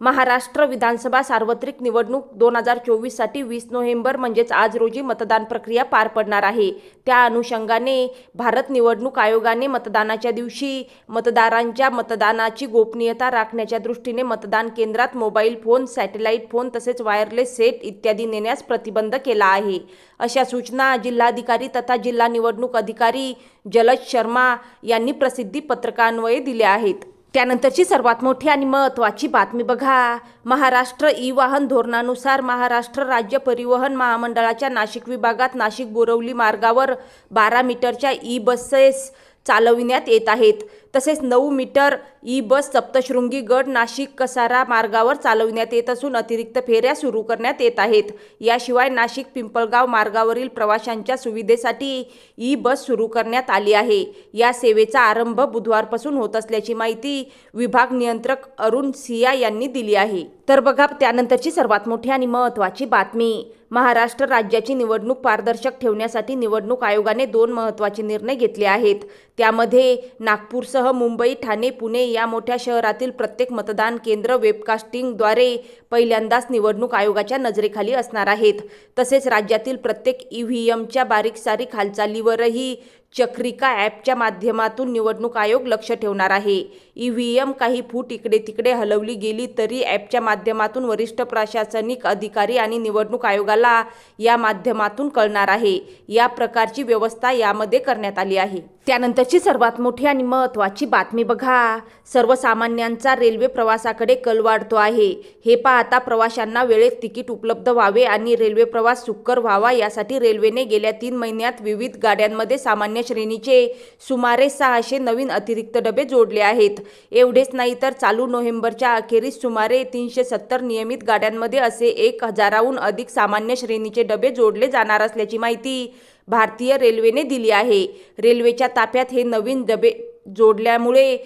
महाराष्ट्र विधानसभा सार्वत्रिक निवडणूक दोन हजार चोवीससाठी वीस नोव्हेंबर म्हणजेच आज रोजी मतदान प्रक्रिया पार पडणार आहे. त्या अनुषंगाने भारत निवडणूक आयोगाने मतदानाच्या दिवशी मतदारांच्या मतदानाची गोपनीयता राखण्याच्या दृष्टीने मतदान केंद्रात मोबाईल फोन सॅटेलाईट फोन तसेच वायरलेस सेट इत्यादी नेण्यास प्रतिबंध केला आहे. अशा सूचना जिल्हाधिकारी तथा जिल्हा निवडणूक अधिकारी जलज शर्मा यांनी प्रसिद्धी पत्रकान्वये दिल्या आहेत. त्यानंतरची सर्वात मोठी आणि महत्त्वाची बातमी बघा. महाराष्ट्र ई वाहन धोरणानुसार महाराष्ट्र राज्य परिवहन महामंडळाच्या नाशिक विभागात नाशिक बोरवली मार्गावर बारा मीटरच्या ई बसेस चालविण्यात येत आहेत. तसेच नऊ मीटर ई बस सप्तशृंगी गड नाशिक कसारा मार्गावर चालविण्यात येत असून अतिरिक्त फेऱ्या सुरू करण्यात येत आहेत. याशिवाय नाशिक पिंपळगाव मार्गावरील प्रवाशांच्या सुविधेसाठी ई बस सुरू करण्यात आली आहे. या सेवेचा आरंभ बुधवारपासून होत असल्याची माहिती विभाग नियंत्रक अरुण सिया यांनी दिली आहे. तर बघा त्यानंतरची सर्वात मोठी आणि महत्त्वाची बातमी. महाराष्ट्र राज्याची निवडणूक पारदर्शक ठेवण्यासाठी निवडणूक आयोगाने दोन महत्त्वाचे निर्णय घेतले आहेत. त्यामध्ये नागपूरसह मुंबई ठाणे पुणे या मोठ्या शहरातील प्रत्येक मतदान केंद्र वेबकास्टिंगद्वारे पहिल्यांदाच निवडणूक आयोगाच्या नजरेखाली असणार आहेत. तसेच राज्यातील प्रत्येक ई व्ही एमच्या बारीक सारीक हालचालीवरही चक्रिका ॲपच्या माध्यमातून निवडणूक आयोग लक्ष ठेवणार आहे. ई व्ही एम काही फूट इकडे तिकडे हलवली गेली तरी ॲपच्या माध्यमातून वरिष्ठ प्रशासनिक अधिकारी आणि निवडणूक आयोगाला या माध्यमातून कळणार आहे. या प्रकारची व्यवस्था यामध्ये करण्यात आली आहे. त्यानंतरची सर्वात मोठी आणि महत्त्वाची बातमी बघा. सर्वसामान्यांचा रेल्वे प्रवासाकडे कल वाढतो आहे. हे पाहता प्रवाशांना वेळेत तिकीट उपलब्ध व्हावे आणि रेल्वे प्रवास सुकर व्हावा यासाठी रेल्वेने गेल्या तीन महिन्यात विविध गाड्यांमध्ये सामान्य श्रेणीचे सुमारे सहाशे नवीन अतिरिक्त डबे जोडले आहेत. एवढेच नाही तर चालू नोव्हेंबरच्या अखेरीस सुमारे तीनशे सत्तर नियमित गाड्यांमध्ये असे एक हजाराहून अधिक सामान्य श्रेणीचे डबे जोडले जाणार असल्याची माहिती भारतीय रेल्वेने दिली आहे. रेल्वेच्या ताफ्यात हे नवीन डबे जोडल्यामुळे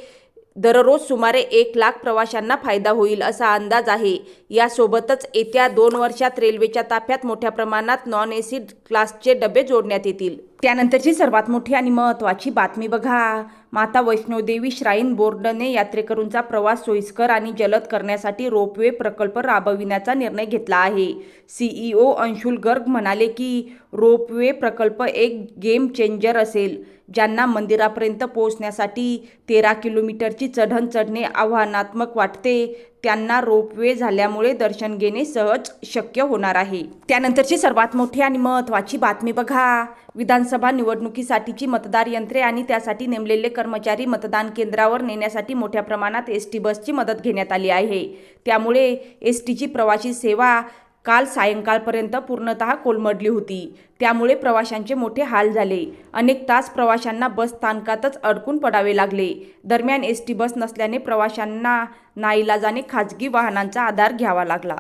दररोज सुमारे एक लाख प्रवाशांना फायदा होईल असा अंदाज आहे. यासोबतच येत्या दोन वर्षात रेल्वेच्या ताफ्यात मोठ्या प्रमाणात नॉन ए सी क्लासचे डबे जोडण्यात येतील. त्यानंतरची सर्वात मोठी आणि महत्त्वाची बातमी बघा. माता वैष्णोदेवी श्राईन बोर्डने यात्रेकरूंचा प्रवास सोयीस्कर आणि जलद करण्यासाठी रोपवे प्रकल्प राबविण्याचा निर्णय घेतला आहे. सीईओ अंशुल गर्ग म्हणाले की रोपवे प्रकल्प एक गेम चेंजर असेल ज्यांना मंदिरापर्यंत पोहोचण्यासाठी तेरा किलोमीटरची चढण चढणे आव्हानात्मक वाटते. त्यांना रोपवे झाल्यामुळे दर्शन घेणे सहज शक्य होणार आहे. त्यानंतरची सर्वात मोठी आणि महत्त्वाची बातमी बघा. विधानसभा निवडणुकीसाठीची मतदार यंत्रे आणि त्यासाठी नेमलेले कर्मचारी मतदान केंद्रावर नेण्यासाठी मोठ्या प्रमाणात एस टी बसची मदत घेण्यात आली आहे. त्यामुळे एस टीची प्रवासी सेवा काल सायंकाळपर्यंत पूर्णतः कोलमडली होती. त्यामुळे प्रवाशांचे मोठे हाल झाले. अनेक तास प्रवाशांना बस स्थानकातच अडकून पडावे लागले. दरम्यान एस टी बस नसल्याने प्रवाशांना नाईलाजाने खाजगी वाहनांचा आधार घ्यावा लागला.